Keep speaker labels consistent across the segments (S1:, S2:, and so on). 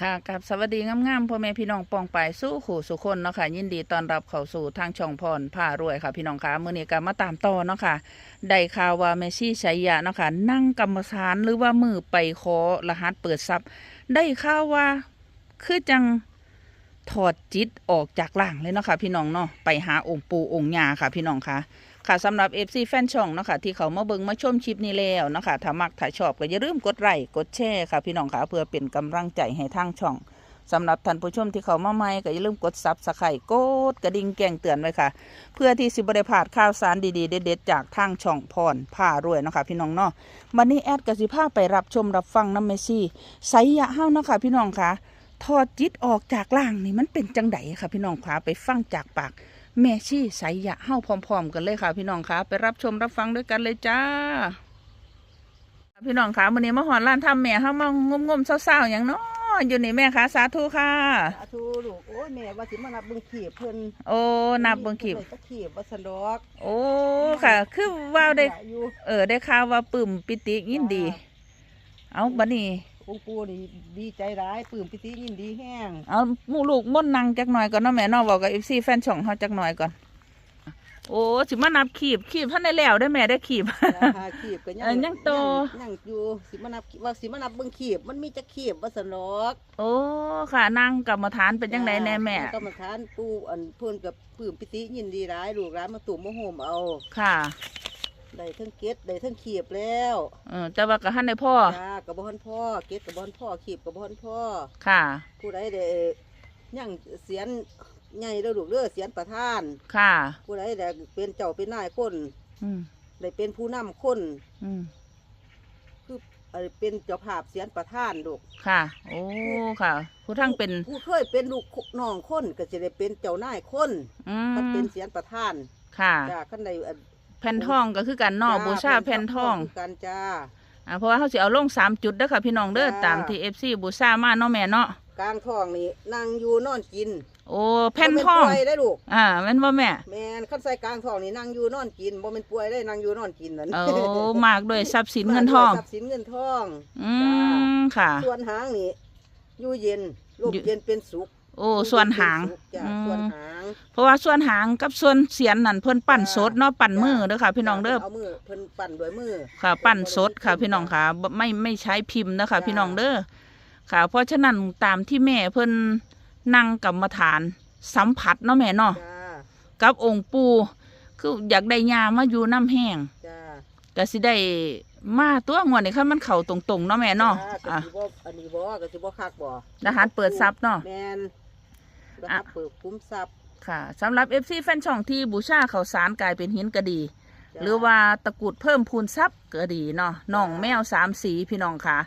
S1: ค่ะกับสวัสดีงามๆพ่อแม่พี่น้องปองไปสู้ขู่สุคนเนาะค่ะยินดีต้อนรับเข้าสู่ทางช่องพรผ้ารวยค่ะ พี่น้องคะมื้อนี้ก็มาตามต่อเนาะค่ะได้ข่าวว่าเมซี่ชัยยะเนาะค่ะนั่งกรรมฐานหรือว่ามือไปขอรหัสเปิดทรัพย์ ได้ข่าวว่าคือจังถอดจิตออกจากร่างเลยเนาะค่ะพี่น้องเนาะไปหาองค์ปู่องค์ยาค่ะ พี่น้องคะ ค่ะสำหรับ FC แฟนช่องเนาะค่ะที่เขามาเบิงมาชมคลิปนี้แล้วเนาะค่ะถ้ามักถ้าชอบก็อย่าลืมกดไลค์กดแชร์ค่ะพี่น้องค่ะเพื่อเป็นกำลังใจให้ทางช่องสำหรับท่านผู้ชมที่เขามาใหม่ก็อย่าลืมกดซับสไครต์กดกระดิ่งแจ้งเตือนไว้ค่ะ เพื่อที่สิบริพลาดข่าวสารดีๆ เด็ดๆจากทางช่องพรผ้ารวยเนาะคะพี่น้องเนาะวันนี้แอดกสิภาไปรับชมรับฟังน้ำเมซี่ไสยะเฮ้าเนาะค่ะพี่น้องค่ะทอดจิตออกจากล่างนี่มันเป็นจังไดค่ะพี่น้องค่ะไปฟังจากปาก แม่ชี่ไสยะเฮ้าพร้อม ๆ กันเลยค่ะ พี่น้องค่ะไปรับชมรับฟังด้วยกันเลยจ้า พี่น้องค่ะวันนี้มาหอนร้านทำแม่เฮ้ามางมๆเศร้าๆอย่างเนาะอยู่นี่แม่ค่ะสาธุค่ะ
S2: สาธุลูกโอ้ยแม่ว่าสิมานับเบิ่งขีบเพิ่น
S1: โอ้นับเบิ่งขีบ
S2: พิ่นได้ตะขีบว่าสันดอก
S1: โอ้ค่ะ คือว่าวได้
S2: อยู่
S1: เออได้ข่าวว่าปึ่มปิติยินดี เอาบัดนี้
S2: องค์ปู่นี่ดีใจร้ายปลื้มปิติยินดีแห้ง
S1: เอาหมู่ลูกม่วนนังจักหน่อยก่อนเนาะแม่เนาะบอกกับ FC แฟนช่องเฮาจักหน่อยก่อน โอ้สิมานับขีบขีบท่านได้แล้วได้อแม่ได้ขีบ
S2: จ้าขีบก็ยัง
S1: เอ้ยยังโต
S2: ยังอยู่สิมานับว่าสิมานับเบิ่งขีบมันมีจักขีบว่าสันดอก
S1: โอ้ค่ะนั่งกรรมฐานเป็นจังไดแน่แม่
S2: กรรมฐานปู่อันเพิ่นกับปลื้มปิติยินดีร้ายลูกร้านมาตุ่มมาโหมเอา
S1: ค่ะ
S2: ได้ทั้งเกตได้ทั้งขีบแล้ว
S1: เออแต่ว่าก็ท่านได้พ่อ
S2: จ้ากับบ่ฮันพ่อเกตกับบ่ฮันพ่อขีบกับบ่ฮันพ่อ
S1: ค่ะ
S2: ผู้ใดได้ยังเสียนใหญ่เด้อลูกเด้อเสียนประธาน
S1: ค่ะ
S2: ผู้ใดได้เป็นเจ้าเป็นนายคน
S1: อืม
S2: ได้เป็นผู้นำคน
S1: อืม
S2: คือเอ่อเป็นเจ้าภาพเสียนประธานลูก
S1: ค่ะ โอ้ ค่ะ ผู้ทั้งเป็น
S2: ผู้เคยเป็นลูกน้องคนก็จะได้เป็นเจ้านายคน
S1: อื
S2: มันเป็น
S1: ม
S2: เสียนประธาน
S1: ค่ะ
S2: จ้าขั้นใดอัน
S1: แผ่นทองก็คือกันเนอก
S2: จ้
S1: บูชาแผ่นทอง
S2: คือกันจ้า
S1: อ่าเพราะว่าเขาสิเอาลงสามจุดเด้อค่ะพี่น้องเด้อ
S2: จ้า
S1: ตามที่เอฟซีบูชามาเนาะแม่เนาะ
S2: กลางท้องนี่นั่งอยู่นอนกิน
S1: โอ้แผ่น
S2: บ่
S1: ทอง
S2: ป่วยได้ลูก
S1: อ่าแม่นว่าแม่
S2: แมนขั้นใส่กลางท้องนี่นั่งอยู่นอนกินบ่เป็นป่วยได้นั่งอยู่นอนกินนั่น
S1: โอ้มากด้วยทรัพย์สินเงินทอง
S2: ทรัพย์สินเงินทอง
S1: อืมค่ะ
S2: ส่วนหางนี่อยู่เย็นลม
S1: อยู่
S2: เย็นเป็นสุข
S1: โอ้ส่วนหาง
S2: อยู่เย็นเป็นสุขจ้ะ
S1: อื
S2: ส่วน
S1: ม
S2: หาง
S1: เพราะว่าส่วนหางกับส่วนเสียนนั่นเพิ่นปั่น
S2: จ้า
S1: สดเนาะปั่นมือเด้อค่ะ พี่น้องเด้อ
S2: เอามือเพิ่นปั่นด้วยมือ
S1: ค่ะ ปั่นสดค่ะ พี่น้องค่ะบ่ไม่ไม่ใช้พิมพ์นะคะ
S2: จ้า
S1: พี่น้องเด้อค่ะ เพราะฉะนั้นตามที่แม่เพิ่นนั่งกรรมฐานสัมผัสเนาะแม่เนาะ
S2: จ้า
S1: กับองค์ปู่คืออยากได้ยามาอยู่น้ำแห้ง
S2: จ้า
S1: ก็สิได้มาตัวงวดนี่คันมันเข้าตรงๆเนาะแม่เนาะ
S2: จ้
S1: อะ
S2: ก็สิบ่อันนี้บ่ก็สิบ่คักบ่
S1: รหัสเปิดทรัพย์เนาะ
S2: แม่น ร
S1: อะ
S2: หัสเปิดคุ้มทรัพย์
S1: ค่ะสำหรับ FC แฟนช่องที่บูชาข้าวสารกลายเป็นหินก็ดี
S2: จ้
S1: หรือว่าตะกรุดเพิ่มพูนทรัพย์ก็ดีเนาะน้องแมวสามสีพี่น้องค่ะ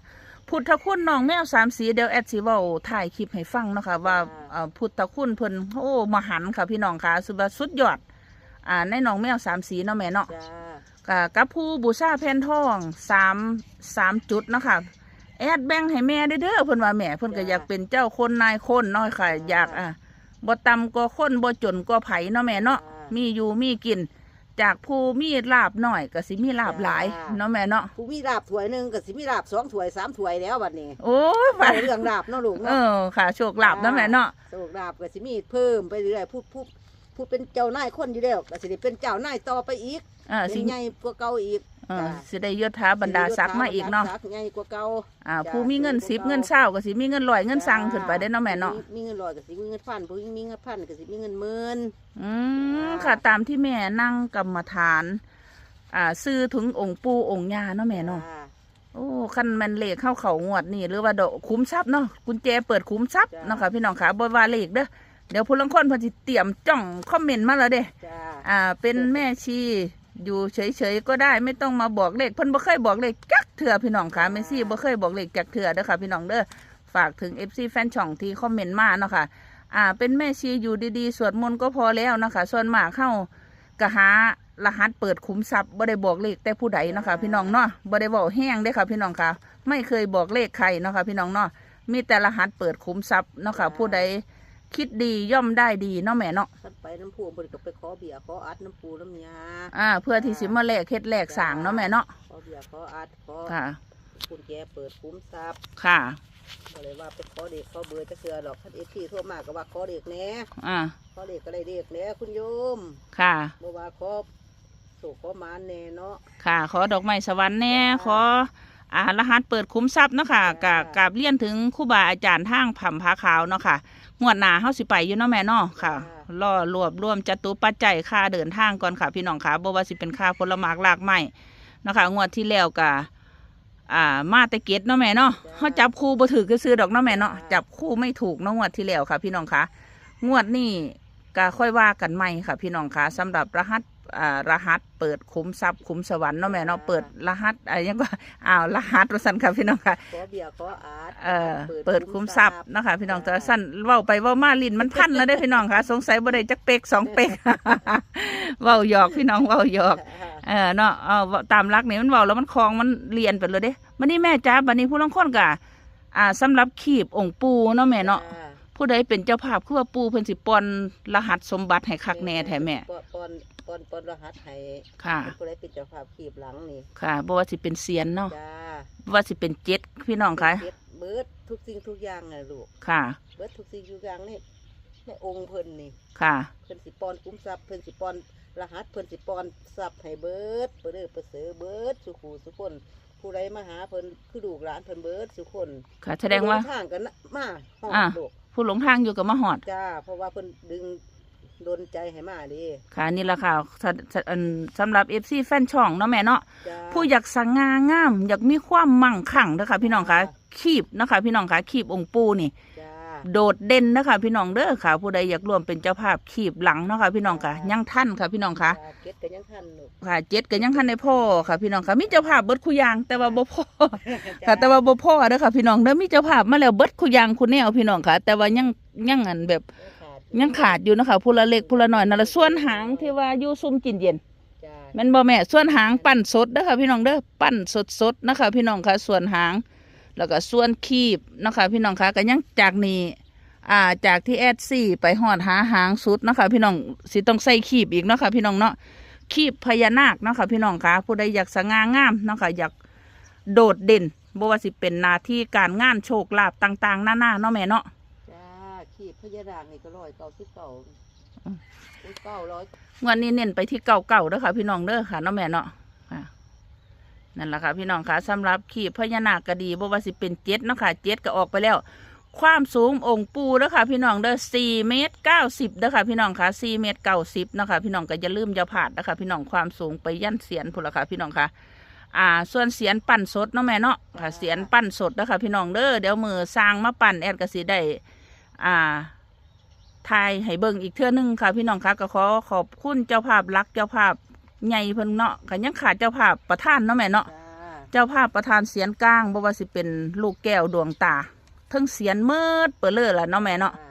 S1: พุทธคุณน้องแมวสามสีเดี๋ยวแอดสิเว้าถ่ายคลิปให้ฟังเนาะค่ะว่าเอ่อพุทธคุณเพิ่นโอ้มหันต์ค่ะพี่น้องค่ะสุดว่าสุดยอดอ่าในน้องแมวสามสีเนาะแม่เนาะ
S2: จ้า
S1: กับกับผู้บูชาแผ่นทองสามสามจุดเนาะคะแอดแบ่งให้แม่ได้เด้อเพิ่นว่าแม่เพิ่นก็
S2: จ้า
S1: อยากเป็นเจ้าคนนายคนเนาะค่ะ
S2: จ้า
S1: อยากอะ บ่ต่ำก็คนบ่จนก็ไผเนาะแม่เนาะ
S2: จ้ามี
S1: มีอยู่มีกิน จากผู้มีลาบหน่อยก็สิมีลาบหลาย
S2: จ้า
S1: เนาะแม่เนาะ
S2: ผู้มีลาบถ้วยหนึงก็สิมีลาบสองถ้วยสามถ้วยแล้วบัดนี้
S1: โอ้ยไป
S2: เอาเรื่องลาบเนาะลูก
S1: เอ
S2: เนาะ
S1: อค่ะ โชคลาบเนาะแม่เนาะ
S2: สมุกดาบก็สิมีเพิ่มไปเรื่อยๆผู้ผู้ผู้เป็นเจ้านายคนอยู่แล้วก็สิได้เป็นเจ้านายต่อไปอีก
S1: เออ
S2: เป็
S1: สิ
S2: นใหญ่กว่าเก่าอีก
S1: เออ
S2: จ้ะ
S1: สิได้ยศถาบรรดาศักดิ์มาอีกเนาะ
S2: ศักดิ์ใหญ่กว่าเก่า
S1: อ่า
S2: จ้ะ
S1: ผู้มีเงิน
S2: เป็น
S1: สิบ
S2: ผู้เก่า
S1: เงินเศร้าก็สิมีเงินร้อยเงินสั่งขึ้นไปได้อเนาะแม่เนาะ
S2: มีเงินร้อยก็สิมีเงินพันผู้มีเงินพันก็สิมีเงินหมื่น
S1: อืม
S2: จ้า
S1: ค่ะ ตามที่แม่นั่งกรรมฐาน อ่า ซื้อถึงองค์ปู่องค์ย่าเนาะแม่เนาะ
S2: จ้
S1: โอ้คันแมันเลขเข้าเขางวดนี่หรือว่าดอกคุ้มทรัพย์เนาะกุญแจเปิดคุ้มทรัพย์เนาะค่ะพี่น้องค่ะบ่ว่าเลขเด้อเดี๋ยวผู้ลังคนเพิ่นสิเตรียมจ้องคอมเมนต์มาแล้วเด้
S2: จ้า
S1: อ่า เป็นแม่ชี อยู่เฉยๆก็ได้ไม่ต้องมาบอกเลขเพิ่นบ่เคยบอกเลขจักเถื่อพี่น้องค่ะแม่ชีบ่เคยบอกเลขจักเถื่อเด้อค่ะพี่น้องเด้อฝากถึง FC แฟนช่องที่คอมเมนต์มาเนาะค่ะอ่า เป็นแม่ชีอยู่ดีๆ สวดมนต์ก็พอแล้วนะคะส่วนมากเข้ากะหารหัสเปิดขุมทรัพย์บ่ได้บอกเลขแต่ผู้ใดเนาะคะพี่น้องเนาะบ่ได้บอกแห้งเด้อค่ะพี่น้องค่ะ ไม่เคยบอกเลขใครเนาะค่ะพี่น้องเนาะมีแต่รหัสเปิดขุมทรัพย์เนาะค่ะผู้ใด คิดดีย่อมได้ดีเนาะแม่เนาะ
S2: ท่านไปน้ำพุเพิ่นก็ไปขอเบียร์ขออัดน้ำปูน้ำยา
S1: อ่า เพื่อที่สิมาแลกเฮ็ดแลกสร้างเนาะแม่เนาะ
S2: ขอเบียร์ขออัดขอ
S1: ค่ะ
S2: คุณแกเปิดคุ้มทรัพย์
S1: ค่ะ
S2: ก็เลยว่าไปขอเด็กขอเบอร์จะเสือดอกคันเอฟซีโทรมาก็ว่าขอเด็กแหน่
S1: อ่า
S2: ขอเด็กก็ได้เด็กแหน่คุณโยม
S1: ค่ะ
S2: บ่ว่าขอสู่ขอหมานแหน่เนาะ
S1: ค่ะ ขอดอกไม้สวรรค์แน่ขออ่ารหัสเปิดคุ้มทรัพย์เนาะค่ะกะ
S2: จ้าก
S1: ราบเรียนถึงครูบาอาจารย์ทางผำผาขาวเนาะค่ะ งวดหน้าเฮาสิไปอยู่เนาะแม่เนาะค่ะรอรวบรวมจตุปัจจัยค่าเดินทางก่อนค่ะ พี่น้องค่ะบ่ว่าสิเป็นค่าผลไม้รากไม้เนาะค่ะงวดที่แล้วกะอ่ามาแต่เกตเนาะแม่เนาะเฮาจับคู่บ่ถือก็ซื้อดอกเนาะแม่เนาะจับคู่ไม่ถูกเนาะงวดที่แล้วค่ะ พี่น้องค่ะ งวดนี้ก็ค่อยว่ากันใหม่ค่ะ พี่น้องค่ะสำหรับรหัส อ่ารหัสเปิดคุ้มทรัพย์คุ้มสวรรค์เนาะแม่เนาะเปิดรหัสอะไรยังก็อ้าวรหัสว่าซั่นค่ะพี่น้องค่ะ
S2: ขอเบียร์ขออาร์ต
S1: เออเปิดคุ้มทรัพย์เนาะคะพี่น้องแต่ว่าสั้นเว้าไปเว้ามาลิ้นมันพันแล้วได้อพี่น้องค่ะ สงสัยบ่ได้จักเป๊กสองเป๊กเว้าหยอกพี่น้องเว้าหยอก เออเนาะเอาเว้าตามรักนี่มันเว้าแล้วมันคลองมันเรียนไปเลยเด้บัดนี้แม่จ้าบัดนี้ผู้ลางคนก็อ่าสำหรับขีบองค์ปู่เนาะแม่เนาะผู้ใดเป็นเจ้าภาพคือว่าปู่เพิ่นสิปอนรหัสสมบัติให้คักแน่แท้แม่
S2: ปอน ปอนปอนปอนรหัสให้
S1: ค่ะ
S2: ผู้ใดเป็นเจ้าภาพขีบหลังนี่
S1: ค่ะบ่ว่าสิเป็นเซียนเนาะ
S2: จ้า
S1: บ่ว่าสิเป็นเจ็ดพี่น้องค่ะ
S2: เบิดเบิดทุกสิ่งทุกอย่างน่ะลูก
S1: ค่ะ
S2: เบิดทุกสิ่งทุกอย่างนี่ในองค์เพิ่นนี่
S1: ค่ะ
S2: เพิ่นสิปอนคุ้มทรัพย์เพิ่นสิปอนรหัสเพิ่นสิปอนทรัพย์ให้เบิดเปิดเด้อเปิดเสือเบิดสุขูสุคน ผู้ใดมาหาเพิ่นคือลูกหลานเพิ่นเบิดสุคน
S1: ค่ะ แสดงว่า
S2: เนทางกันนะมาฮอด
S1: อ่า
S2: ลูก
S1: ผู้หลงทางอยู่กับมาหอด
S2: จ้าเพราะว่าเพิ่นดึง ดนใจให้มาเดิ
S1: ค่ะนี่แหละค่ะสสอันสำหรับเอฟซีแฟนช่องเนาะแม่เนาะ
S2: จ้า
S1: ผู้อยากสง่างาม อยากมีความมั่งคั่งเด้อค่ะพี่น้องค่ะ
S2: จ้า
S1: คีบนะคะ พี่น้องค่ะคีบองค์ปูนี่
S2: จ้า
S1: โดดเด่นนะคะพี่น้องเด้อค่ะ ผู้ใดอยากร่วมเป็นเจ้าภาพคีบหลังเนาะค่ะพี่น้องค่ะ
S2: จ้ายั
S1: ยังท่านค่ะพี่น้องค่ะ
S2: จ้าเก็ดกันยังทันลูก
S1: ค่ะเจ็ดก็ยังท่านในพ่อค่ะ พี่น้องค่ะมีเจ้าภาพเบิดคุอยางแต่ว่าบ่พอค่ะแต่ว่าบ่พอเด้อค่ะพี่น้องเด้อมีเจ้าภาพมาแล้วเบิดคุอยางคุณแนวพี่น้องค่ะ แต่ว่ายังยังอันแบบ ยังขาดอยู่นะคะผู้ละเล็กผู้ละน้อยนั่นละส่วนหางที่ว่าอยู่ซุ่มกินเย็น
S2: จ้า
S1: แม่นบ่แม่ส่วนหางปั้นสดเด้อค่ะพี่น้องเด้อปั้นสดสดๆนะคะ พี่น้องค่ะส่วนหาง แล้วก็ส่วนคีบนะคะ พี่น้องค่ะก็ยังจากนี้อ่าจากที่แอดซี่ไปหอดหาหางสุดนะคะ พี่น้องสิต้องใส่คีบอีกเนาะค่ะพี่น้องเนาะคีบพญานาคเนาะค่ะพี่น้องค่ะผู้ใดอยากสง่างามเนาะค่ะอยากโดดเด่นบ่ว่าสิเป็นหน้าที่การงานโชคลาภต่าง ๆ หน้าๆเนาะแม่เนาะ
S2: จ้า ขีดพญานาคนี่ก็ร้อยเก้าสิบเก้า
S1: อืม
S2: เก้าร้อย
S1: วันนี้เน้นไปที่เก่าๆเด้อค่ะ พี่น้องเด้อค่ะเนาะแม่เนาะค่ะนั่นแหละค่ะพี่น้องค่ะสำหรับขีพญานาคก็ดีบ่ว่าสิเป็นเจ็ดเนาะค่ะเจ็ดก็ออกไปแล้ว ความสูงองค์ปูเด้อค่ะ พี่น้องเด้อสี่เมตรเก้าสิบเด้อค่ะพี่น้องค่ะสี่เมตรเก้าสิบเนาะค่ะพี่น้องก็อย่าลืมอย่าพลาดนะคะพี่น้องความสูงไปยันเสียนพุ่นละค่ะพี่น้องค่ะอ่าส่วนเสียนปั้นสดเนาะแม่เนาะค่ะเสียนปั้นสดเด้อค่ะพี่น้องเด้อเดี๋ยวมือสร้างมาปั้นแอดก็สิได้ อ่าทายให้เบิ่งอีกเทื่อหนึงค่ะ พี่น้องค่ะก็ขอขอบคุณเจ้าภาพรักเจ้าภาพใหญ่เพิ่นเนาะก็ยังขาดเจ้าภาพประธานเนาะแม่เนาะ
S2: จ้า
S1: เจ้าภาพประธานเสียนกลางบ่ว่าสิเป็นลูกแก้วดวงตาเทั้งเสียนเมิดเปิดเลยล่ะเนาะแม่เนาะ
S2: อ่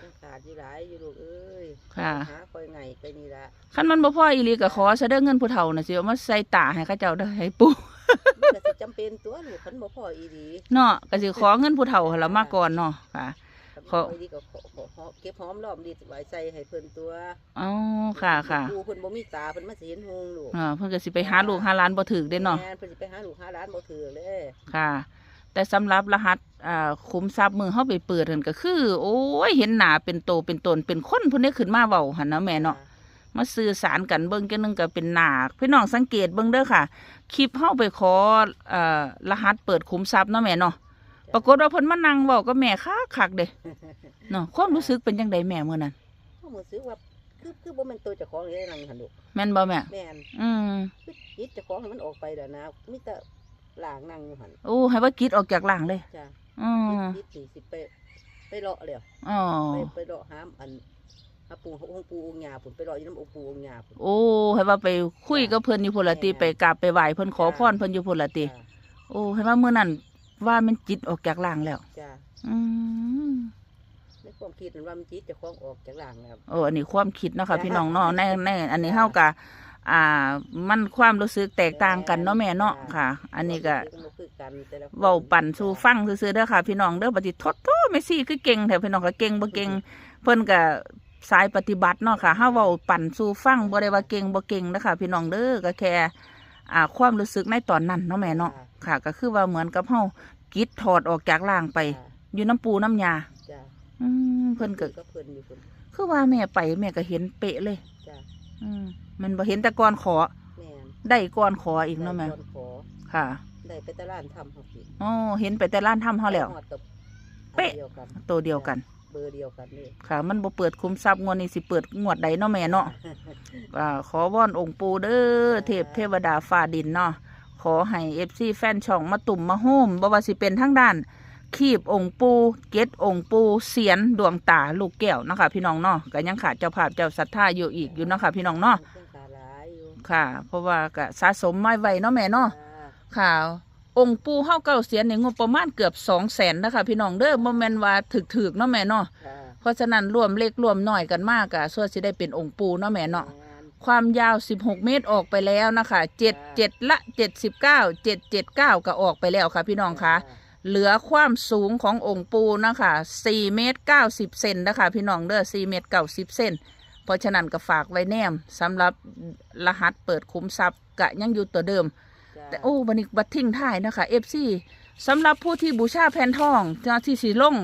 S2: ยังขาดอยู่หลายอยู่ลูกเอ้ย
S1: ค่ะ
S2: หาคอยไงไปนี่ละ
S1: คันมันบ่พออีหลีก็ขอซะเด้อเงินผู้เฒ่าน่ะสิเอามาใส่ตาให้เขาเจ้าได้อให้ปู่
S2: มันก็สิจำเป็นตัวลูกขันบ่พออีดี
S1: เนาะก็สิขอเงินผู้เฒ่าหั่นละมาก่อนเนาะค่ะ
S2: ขัน
S1: ข
S2: บ่
S1: อ
S2: พออีดีก็ขอขอขอเก็บหอมรอมดีไว้ใส่ให้เพิ่นตัว
S1: อ๋อค่ะค่ะ
S2: ปูเพิ่นบ่มีตาเพิ่นมาสิเห็นหงลูก
S1: อ่าเพิ่นก็สิไปหาลูกหาหลานบ่ถึกเด้เนาะ
S2: แม่เพิ่นสิไปหาลูกหาหลานบ่ถือเลย
S1: ค่ะ แต่สำหรับรหัสอ่าคุ้มทรัพย์มือเฮาไปเปิดนั่นก็คือ โอ้ยเห็นหน้าเป็นโตเป็นตนเป็นคนผู้นี้ขึ้นมาเว้าหั่นเนาะแม่เนาะมาสื่อสารกันเบิ่งจังนึงก็เป็นหนาพี่น้องสังเกตเบิ่งเด้อค่ะ คลิปเฮาไปขอเอ่อรหัสเปิดคุ้มทรัพย์เนาะแม่เนาะ ปรากฏว่าเพิ่นมานั่งเว้ากับแม่คักคักๆเด้เนาะความรู้สึกเป็นจังไดแม่มื้อนั้น
S2: เฮารู้สึกว่าคือคือบ่แม่นตัวเจ้าของเลยนั่งหั่นลูก
S1: แม่นบ่แม่
S2: แม่น
S1: อืม
S2: คือจิตเจ้าของให้มันออกไปเด้อนะมีแต่หลางนั่งอยู่หั่น
S1: โอ้ให้ว่ากิดออกจากล่างเลย
S2: จ้ะ
S1: อืม
S2: จิตสิสิไปไปเลาะแล้ว
S1: อ๋อ
S2: ไปไปเลาะหามอันหาปูองค์ปูองค์ยาพุ่นไปเลาะอยู่น้ำองค์ปูองค์ยาพุ่น
S1: โอ้ให้ว่าไปคุยกับเพิ่นอยู่พุ่นละติไปกราบไปไหว้เพิ่นขอพรเพิ่นอยู่พุ่นละติ
S2: จ้ะ
S1: โอ้ให้ว่ามื้อนั้น ว่ามันจิตออกจากล่างแล้ว
S2: จ้ะ
S1: อืม
S2: ในความคิดมันว่ามันจิตเจะคล้าของออกจากหลังแล้ว
S1: โอ้อันนี้ความคิดเนาะค่ะ
S2: จ้ะ
S1: พี่น้องเนาะในในอันนี้เฮาก็อ่า มันความรู้สึกแตกต่างกันเนาะแม่เนาะค่ะ อันนี้ก็
S2: ความรู้สึบ่คือกันแต่ละคน
S1: เว้าปั่นสู่ฟังซื่อๆเด้อค่ะ พี่น้องเด้อปฏิทดโทแม่ซี่คือเก่งแถวพี่น้องก็เก่งบ่เก่งเพิ่นก็สายปฏิบัติเนาะค่ะเฮาเว้าปั่นสู่ฟังบ่ได้ว่าเก่งบ่เก่งนะคะพี่น้องเด้อก็แค่ อ่าความรู้สึกในตอนนั้นเนาะแม่เนาะ
S2: จ้ะ
S1: ค่ะ ก็คือว่าเหมือนกับเฮากิดถอดออกจากร่างไป
S2: จ้ะ
S1: อยู่น้ำปูน้ำยา
S2: จ้ะ
S1: อืมเพิ่นก็
S2: ก็เพิ่นอยู่เพิ่น
S1: คือว่าแม่ไปแม่ก็เห็นเป๊ะเลย
S2: จ้ะ
S1: อืมมันบ่เห็นแต่ก่อนขอ
S2: แม่น
S1: ได้ก่อนขออีกเนาะแม่
S2: ได้ก่อนขอ
S1: ค่ะ
S2: ได้ไปตลาดทำเฮากิน
S1: อ๋อเห็นไปแต่ร้านทำเฮาแล้ว
S2: ฮอดกับ
S1: เป๊ะ
S2: อันเดียวกัน
S1: ตัวเดียวกัน
S2: เบอร์เดียวกันนี่
S1: ค่ะ มันบ่เปิดคุมทรัพย์งวดนี้สิเปิดงวดใดเนาะแม่เนาะอ่าขอวอนองค์ปูเด้อเทพเทวดาฟ้าดินเนาะขอให้เอฟซีแฟนช่องมาตุ่มมาโฮมบ่ว่าสิเป็นทั้งด้านคีบองค์ปูเกตองค์ปูเสียนดวงตาลูกแก้วเนาะคะพี่น้องเนาะก็ยังขาดเจ้าภาพเจ้าศรัทธาอยู่อีกอยู่เนาะค่ะพี่น้องเนาะ
S2: เพิ่นขาหลายอยู่
S1: ค่ะ เพราะว่าก็สะสมไม้ไว้เนาะแม่เนาะ
S2: จ้ะ
S1: ค่ะ องค์ปูเฮาเก้าเสียนในงบประมาณเกือบสองแสนนะคะพี่น้องเด้อบ่แม่นว่าถึกๆเนาะแม่เนาะ
S2: ค่ะ
S1: เพราะฉะนั้นรวมเล็กรวมน้อยกันมากอะส่วนสิได้เป็นองค์ปูเนาะแม่เนาะ
S2: แม่น
S1: ความยาว 16 เมตรออกไปแล้วนะคะ7 7ละ 79 779 ก็ออกไปแล้วค่ะพี่น้องคะเหลือความสูงขององค์ปูนะคะ4เมตร90เซนนะคะพี่น้องเด้อ4เมตร90เซนเพราะฉะนั้นก็ฝากไว้แนมสำหรับรหัสเปิดคุ้มทรัพย์กะยังอยู่ตัวเดิม
S2: จ้ะ
S1: แต่โอ้บันนี้บัดทิ้งท้ายนะคะ FC สำหรับผู้ที่บูชาแผ่นทองเจ้าที่สีลง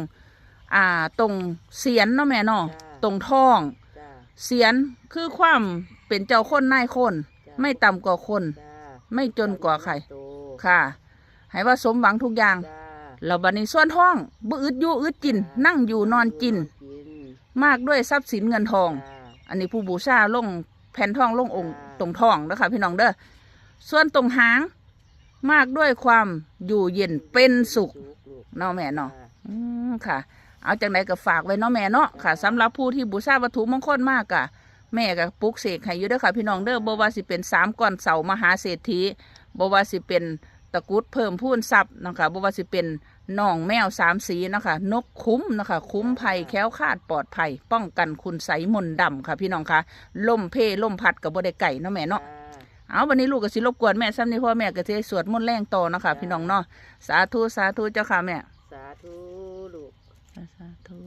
S1: อ่าตรงเสียนเนาะแม่เนาะตรงทอง
S2: จ้ะ
S1: เสียนคือความเป็นเจ้าคนนายคน
S2: จ้ะ
S1: ไม่ต่ำกว่าคน
S2: จ้ะ
S1: ไม่จนกว่าใคร
S2: โต
S1: ค่ะ ให้ว่าสมหวังทุกอย่าง
S2: จ้ะ
S1: เราบัดนี้ส่วนท้องบ่อึดอยู่อึดกิน นั่งอยู่นอนกิน
S2: กิน
S1: มากด้วยทรัพย์สินเงินทอง
S2: จ้ะ
S1: อันนี้ผู้บูชาลงแผ่นทองลงองค์
S2: จ้า
S1: ตรงทองนะคะพี่น้องเด้อ ส่วนตรงหางมากด้วยความอยู่เย็นเป็นสุข
S2: ลูก
S1: เนาะแม่เนาะอืมค่ะ เอาจังไดก็ฝากไว้เนาะแม่เนาะค่ะสำหรับผู้ที่บูชาวัตถุมงคลมากอะแม่ก็ปลุกเสกให้อยู่ด้อค่ะ พี่น้องเด้อบ่ว่าสิเป็นสามก้อนเสามหาเศรษฐีบ่ว่าสิเป็นตะกุดเพิ่มพูนทรัพย์นะคะบ่ว่าสิเป็นน่องแมวสามสีนะคะนกคุ้มนะคะ คุ้มภัยแค้วคาดปลอดภัย ป้องกันคุณไสมนต์ดำค่ะ พี่น้องคะล่มเพล่ล่มพัดกับบ่ได้ไก่เนาะแม่เนาะ เอาวันนี้ลูกก็สิรบกวนแม่ซ้ำนี่เพ่อแม่ก็จะสวดมนต์แรงต่อนะคะพี่น้องเนาะสาธุสาธุเจ้าค่ะแม่
S2: สาธุลูก
S1: สาธุ